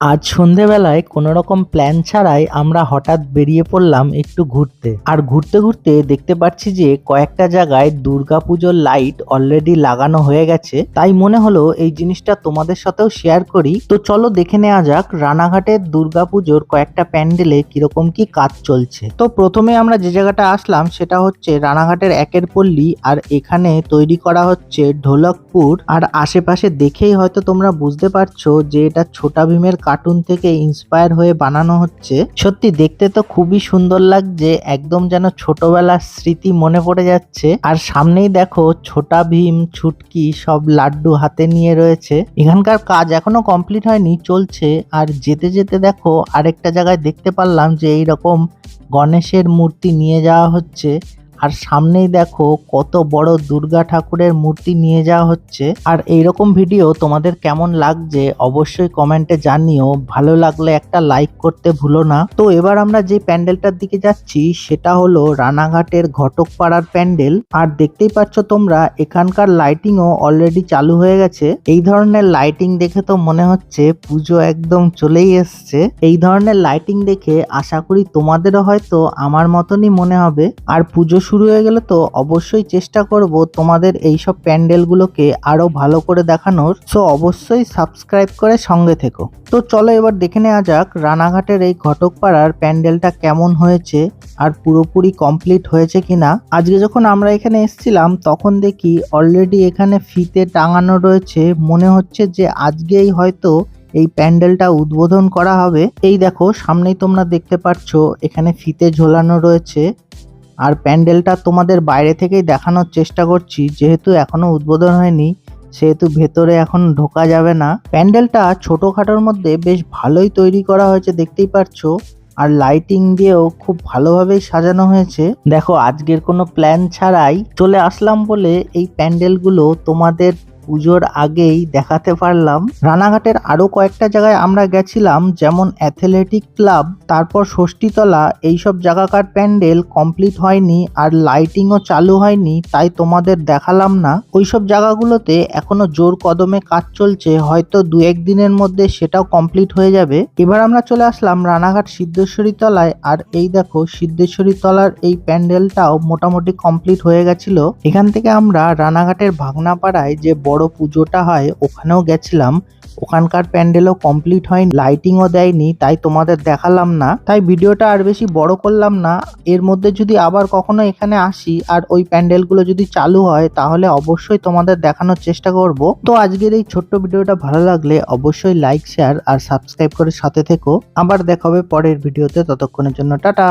আজ সন্ধেবেলায় কোনো রকম প্ল্যান ছাড়াই আমরা হঠাৎ বেরিয়ে পড়লাম একটু ঘুরতে। আর ঘুরতে ঘুরতে দেখতে পাচ্ছি যে কয়েকটা জায়গায় দুর্গাপুজোর লাইট অলরেডি লাগানো হয়ে গেছে। তাই মনে হলো এই জিনিসটা তোমাদের সাথেও শেয়ার করি। তো চলো দেখে নেওয়া যাক রানাঘাটের দুর্গাপুজোর কয়েকটা প্যান্ডেলে কীরকম কি কাজ চলছে। তো প্রথমে আমরা যে জায়গাটা আসলাম সেটা হচ্ছে রানাঘাটের একের পল্লী আর এখানে তৈরি করা হচ্ছে ঢোলকপুর। আর আশেপাশে দেখেই হয়তো তোমরা বুঝতে পারছ যে এটা ছোটা ভীমের কার্টুন থেকে ইন্সপায়ার হয়ে বানানো হচ্ছে, সত্যি দেখতে তো খুবই সুন্দর লাগছে, একদম যেন ছোটবেলার স্মৃতি মনে পড়ে যাচ্ছে। আর সামনেই দেখো ছোটা ভীম, ছুটকি সব লাড্ডু হাতে নিয়ে রয়েছে। এখানকার কাজ এখনও কমপ্লিট হয়নি, চলছে। আর যেতে যেতে দেখো আরেকটা জায়গায় দেখতে পারলাম যে এইরকম গণেশের মূর্তি নিয়ে যাওয়া হচ্ছে। আর সামনেই দেখো কত বড় দুর্গা ঠাকুরের মূর্তি নিয়ে যাওয়া হচ্ছে। আর এইরকম ভিডিও তোমাদের কেমন লাগছে অবশ্যই কমেন্টে জানিও। ভালো লাগলে একটা লাইক করতে ভুলো না। তো এবার আমরা যে প্যান্ডেলটার দিকে যাচ্ছি, সেটা হলো রানাঘাটের ঘটকপাড়ার প্যান্ডেল। আর দেখতেই পাচ্ছ তোমরা, এখানকার লাইটিংও অলরেডি চালু হয়ে গেছে। এই ধরনের লাইটিং দেখে তো মনে হচ্ছে পুজো একদম চলেই এসছে। এই ধরনের লাইটিং দেখে আশা করি তোমাদেরও হয়তো আমার মতনই মনে হবে। আর পুজো শুরু হয়ে গেলে তো অবশ্যই চেষ্টা করব তোমাদের এইসব প্যান্ডেলগুলোকে আরও ভালো করে দেখানোর। সো অবশ্যই সাবস্ক্রাইব করে সঙ্গে থেকো। তো চলো এবার দেখে নেওয়া যাক রানাঘাটের এই ঘটকপাড়ার প্যান্ডেলটা কেমন হয়েছে আর পুরোপুরি কমপ্লিট হয়েছে কিনা। আজকে যখন আমরা এখানে এসেছিলাম, তখন দেখি অলরেডি এখানে ফিতে টাঙানো রয়েছে। মনে হচ্ছে যে আজকেই হয়তো এই প্যান্ডেলটা উদ্বোধন করা হবে। এই দেখো, সামনেই তোমরা দেখতে পাচ্ছ, এখানে ফিতে ঝোলানো রয়েছে। আর প্যান্ডেলটা তোমাদের বাইরে থেকেই দেখানোর চেষ্টা করছি, যেহেতু এখনও উদ্বোধন হয়নি, সেহেতু ভেতরে এখন ঢোকা যাবে না। প্যান্ডেলটা ছোটখাটোর মধ্যে বেশ ভালোই তৈরি করা হয়েছে, দেখতেই পাচ্ছো আর লাইটিং দিয়েও খুব ভালোভাবেই সাজানো হয়েছে। দেখো, আজকের কোনো প্ল্যান ছাড়াই চলে আসলাম বলে এই প্যান্ডেলগুলো তোমাদের পুজোর আগেই দেখাতে পারলাম। রানাঘাটের আরও কয়েকটা জায়গায় আমরা গেছিলাম, যেমন অ্যাথলেটিক ক্লাব, তারপর ষষ্ঠীতলা, এইসব জায়গাকার প্যান্ডেল কমপ্লিট হয়নি আর লাইটিংও চালু হয়নি, তাই তোমাদের দেখালাম না। ওইসব জায়গাগুলোতে এখনও জোর কদমে কাজ চলছে, হয়তো দু এক দিনের মধ্যে সেটাও কমপ্লিট হয়ে যাবে। এবার আমরা চলে আসলাম রানাঘাট সিদ্ধেশ্বরী তলায়, আর এই দেখো সিদ্ধেশ্বরী তলার এই প্যান্ডেলটাও মোটামুটি কমপ্লিট হয়ে গেছিল। এখান থেকে আমরা রানাঘাটের ভাগনাপাড়ায় যে বড় পুজোটা হয়, ওখানেও গেছিলাম। ওখানকার প্যান্ডেলও কমপ্লিট হয়নি লাইটিংও দেয়নি, তাই তোমাদের দেখালাম না। তাই ভিডিওটা আর বেশি বড় করলাম না। এর মধ্যে যদি আবার কখনো এখানে আসি আর ওই প্যান্ডেলগুলো যদি চালু হয়, তাহলে অবশ্যই তোমাদের দেখানোর চেষ্টা করব। তো আজকের এই ছোট্ট ভিডিওটা ভালো লাগলে অবশ্যই লাইক শেয়ার আর সাবস্ক্রাইব করে সাথে থেকো। আবার দেখা হবে পরের ভিডিওতে, ততক্ষণের জন্য টাটা!